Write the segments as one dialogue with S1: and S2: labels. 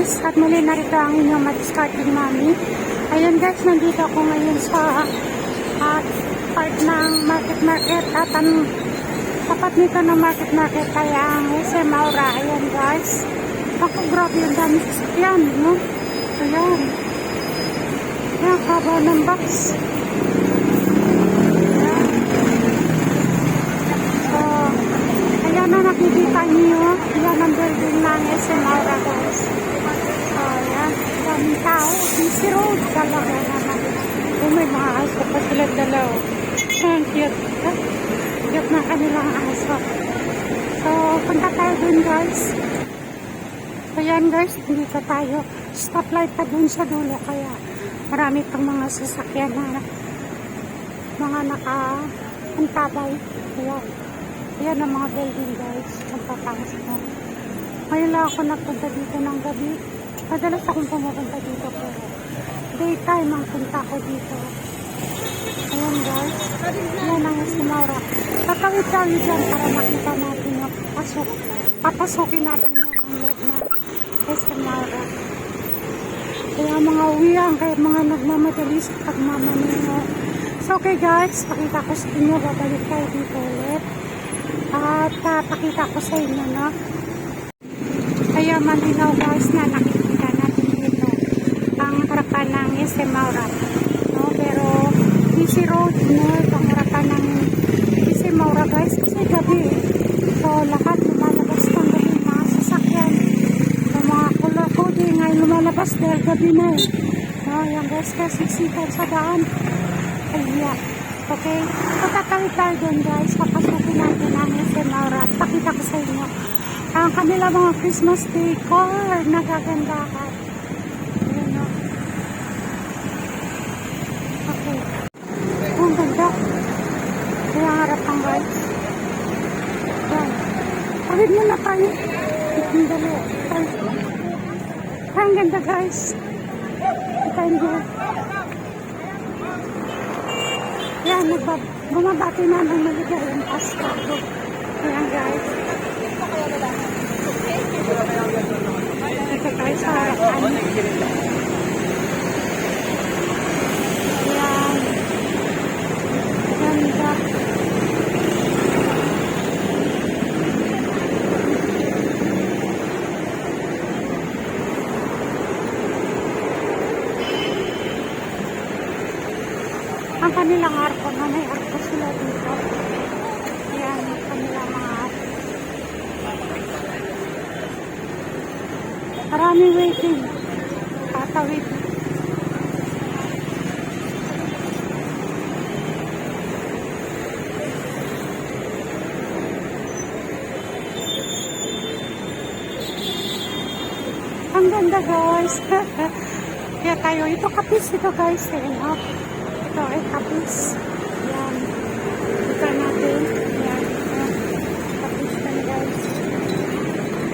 S1: Guys, at muli narito ang inyong madiscarding mami. Ayun guys, nandito ako ngayon sa at part ng market market at ang tapat nito ng market market ay ang SM Aura. Ayan guys. Ako grabe yung dami sasakyan, no? Ayan. Ayan, kaba ng box. Nakikita niyo. Yan ang building ng SM Aura guys. Daming tao. Busy road talaga naman. Oh, may mga aso pa sila dalaw. Ang cute. Ah, Cute na kanilang aso. So, punta tayo dun guys. So, yan guys. Dito tayo. Stoplight pa dun sa dulo. Kaya marami pang mga sasakyan na mga naka-antabay. Ayan. Ayan ang mga building guys. Magpapasok mo. Ngayon lang ako nagpunta dito ng gabi. Madalas akong pumupunta dito pero daytime ang punta ko dito. Ayan guys. Ayan ang Simaura. Tatawid tayo dyan para makita natin yung pasok. Papasukin natin yan ang loob na Simaura. Kaya mga uwian, kaya mga nagmamadali sa pagmamaneho. So okay guys, pakita ko sa inyo, babalik tayo dito ulit. At uh, pakita ko sa inyo, no? Kaya malinaw guys na ang SM Maura. No? Pero busy road, no? Ang harapan ng SM Maura guys kasi gabi. So lahat lumalabas ng gabi mga sasakyan. So mga kulo-kudi ngayon lumalabas dahil gabi na eh. No? Yan guys kasi sikat sa daan. Kaya, okay? Patatawid tayo doon guys. Papasukin natin ang SM Maura. Pakita ko sa inyo ang kanila mga Christmas decor nagagandahan. Ayan o. Okay. Oh, ang ganda. Kaya ang harap ang guys. Ayan. Pagod muna tayo. Ang dali. Ang ganda guys. Yung guys. Yan, nagbab bumabati na ng maligayang Pasko. Ayan guys. Ito tayo sa harapan. Ayan. Ganda. Kanilang arko na may arko sila dito. Ayan, ang kanilang mga arko. Marami waiting. Tatawid. Ang ganda guys. Kaya tayo, ito kapis ito guys eh. No? Ay kapis. Yan. Ito natin. Yan. Kapis na guys.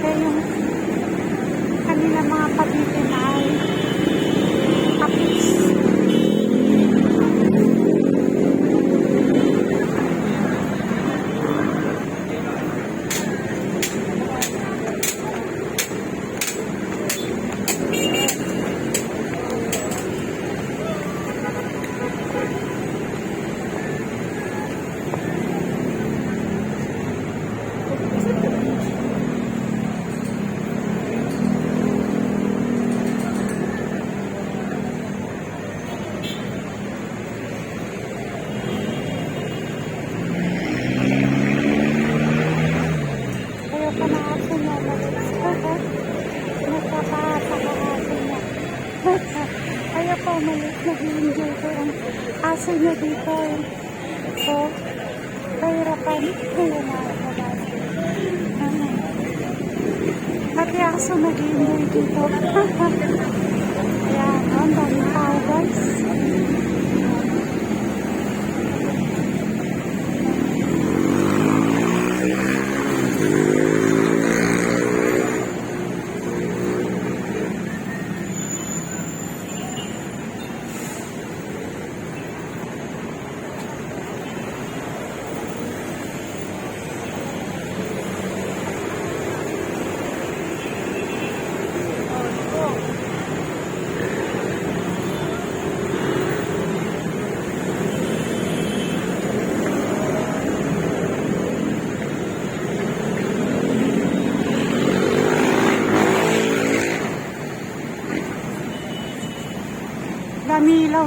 S1: Kaya yung kanila mga pabitin ay kapis. Kaya pa na aso niya. Nagpapapakaaso niya. Kaya pa umalis. Nag-enjoy ko ang aso niya dito. So, kahirapan. Kaya na ako Pati aso nag-enjoy dito.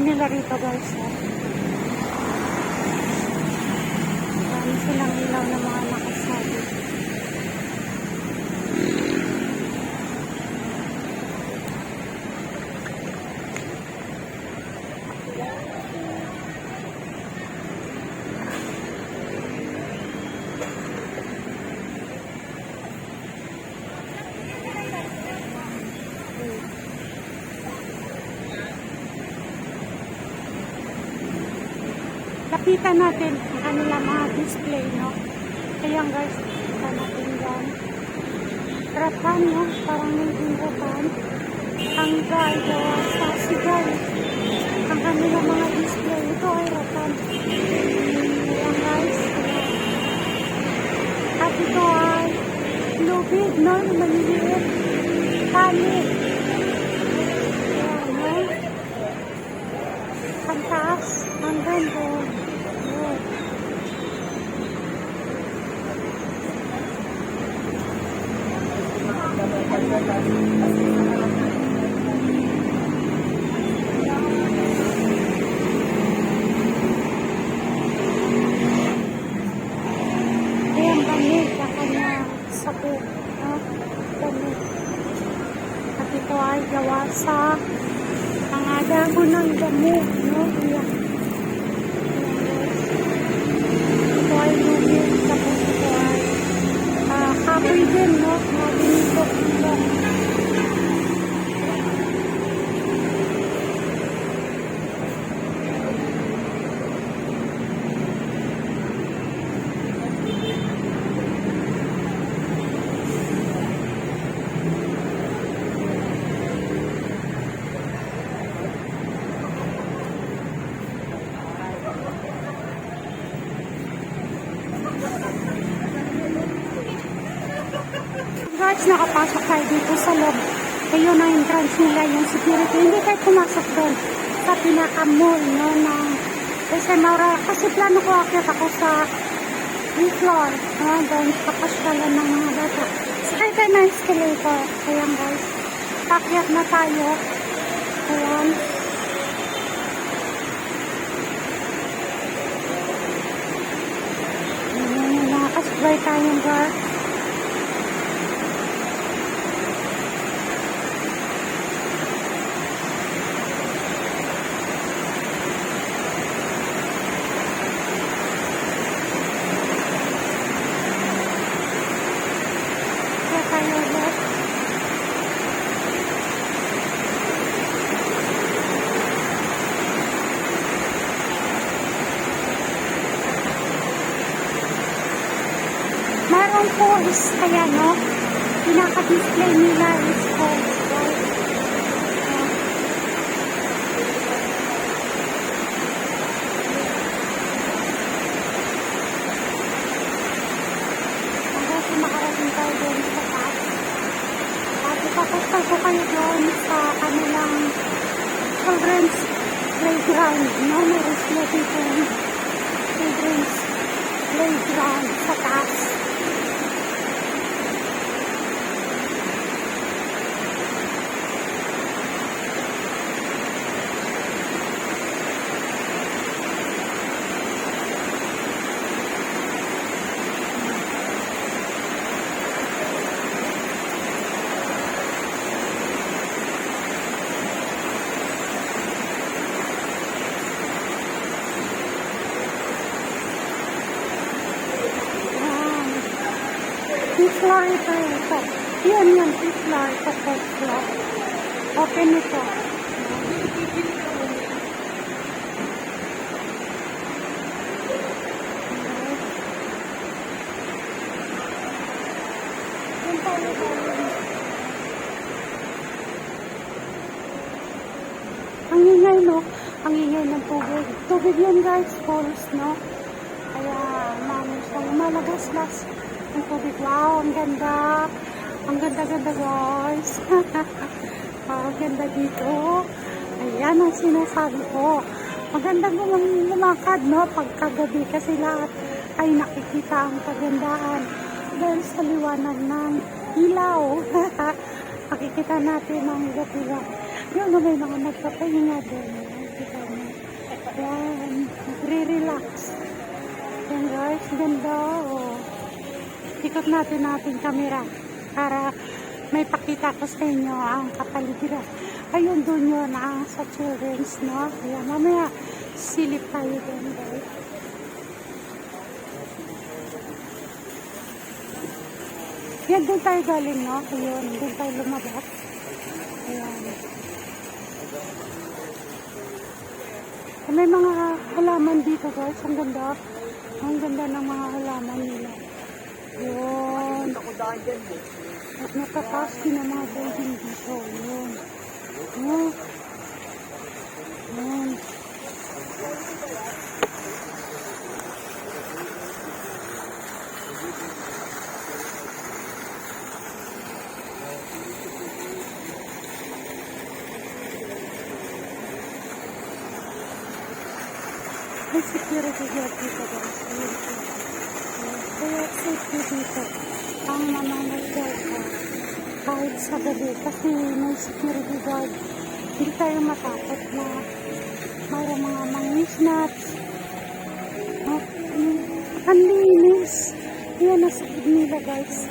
S1: nila rito guys. Oh. Dami silang ilaw na mga nakasabi. Lapitan natin ang kanila mga display, no? Kaya guys, lapitan natin yan. Rapan, no? Parang may rapan. Ang gawa sa sigal. Ang kanila mga display. Ito ay rapan. Ayan guys. ayan. At ito ay lubid, no? Maliliit. Tali. Ayan, no? Ang taas. Hanggang doon. Ayan. Ayan, bangig ang sakit. No? Bangig. At ito ay gawa sa mga damo ng damo. No? Ayan. Ito ay lubid. Tapos ito ay ah, kapoy din. No? Mga binitok nila. Guys, nakapasok tayo dito sa loob. Ayun ang entrance nila, yung security. Hindi tayo pumasok doon sa pinaka-mall, no, ng Aura. Kasi plano ko akit ako sa floor, no, doon sa pasyalan ng mga bata. Sakay tayo ng escalator. Ayan guys, pakyat na tayo. Ayan. Ayan, nakakasabay tayong guard. Kaya tayo ulit. Meron po is, kaya no, pinaka-display nila is host, right? Uh, hanggang sa makarating tayo doon sa taas. At ipapastal ko kayo doon sa kanilang children's playground. No, meron sila dito children's playground sa taas. Yan. Fifth floor ito ito. Yan yan, fifth floor ito, fourth floor. Open ito. Yan tayo tayo. Ang ingay, no? Ang ingay ng tubig. Tubig yan, guys. Falls, no? Kaya, mami siya lumalabas-las ng tubig. Wow, ang ganda. Ang ganda-ganda, guys. wow, ang ganda dito. Ayan ang sinasabi ko. Maganda lumang lumakad, no? Pagkagabi kasi lahat ay nakikita ang kagandahan dahil sa liwanag ng ilaw. Makikita natin ang iba't iba. Yun, may mga nagpapahinga din. Yan, nagre-relax. Yan guys, ganda oh. Ikot natin natin kamera para may pakita ko sa inyo ang kapaligiran. Ayun doon yun ang sa children's, no? Kaya mamaya silip tayo doon guys. Yan, doon tayo galing, no? Ayun, doon tayo lumabas. May mga halaman dito guys. Ang ganda. Ang ganda ng mga halaman nila. Yun. At natataas din ang mga building dito. Yun. Yun. Yun. Security guard dito guys. Ayun po. Kaya safety dito. Ang mamamasyal ka. Kahit sa gabi. Kasi may security guard. Hindi tayo matakot na mayroong mga mangisnaps. Oh, mm, ang linis. Yan, nasa nila guys.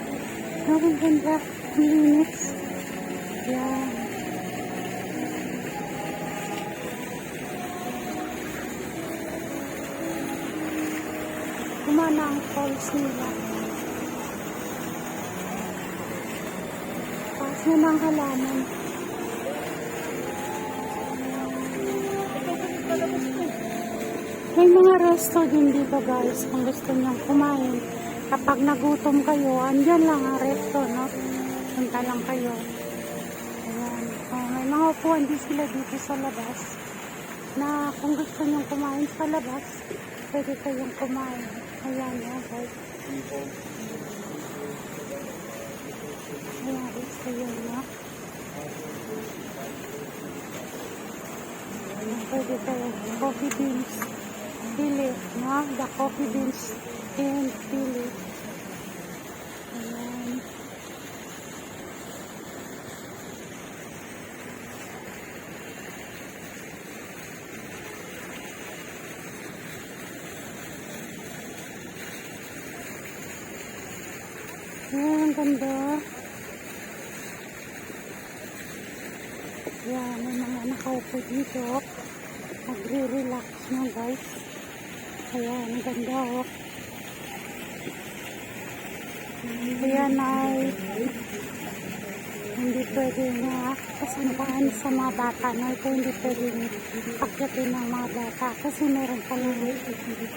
S1: Ang ganda. Ang linis. Yan. Falls nila. Taas na ng halaman. May mga resto din dito guys kung gusto niyong kumain. Kapag nagutom kayo, andyan lang ang resto, no? Punta lang kayo. Ayan. Oh, may mga upuan din sila dito sa labas na kung gusto niyong kumain sa labas, pwede kayong kumain. Oh, guys. Ayan, guys, ayan, no? Ayan, pwede kayo coffee beans. Pili, no? The coffee beans and pili. Ganda. Ayan, may mga nakaupo dito. Nagre-relax na guys. Ayan, ang ganda oh. Ayan ay hindi pwede na kasambahan sa mga bata na ito hindi pwede pagdating ng mga bata kasi meron pa lang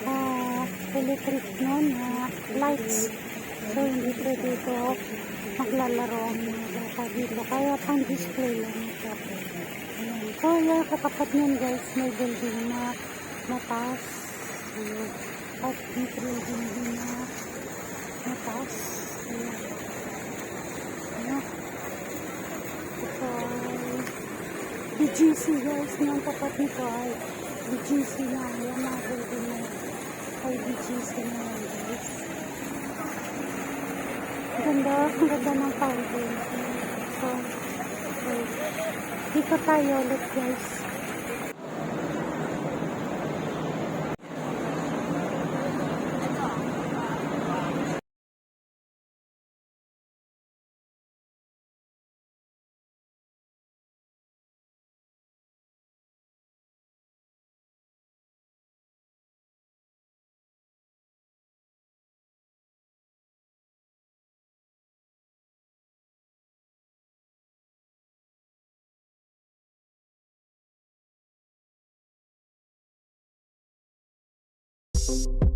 S1: uh, electric nun na lights so hindi pwede ito maglalaro ang mga bata dito kaya pang display lang ito Ayan. so yan katapat niyan guys may building na mataas Ayan. at may building din na mataas Ayan. Ayan. Ito ay BGC guys. Yung tapat nito ay BGC na. Yan na building na ay BGC na yan guys. Ang Ganda, ang ganda ng fountain. So, okay. Dito tayo ulit guys. you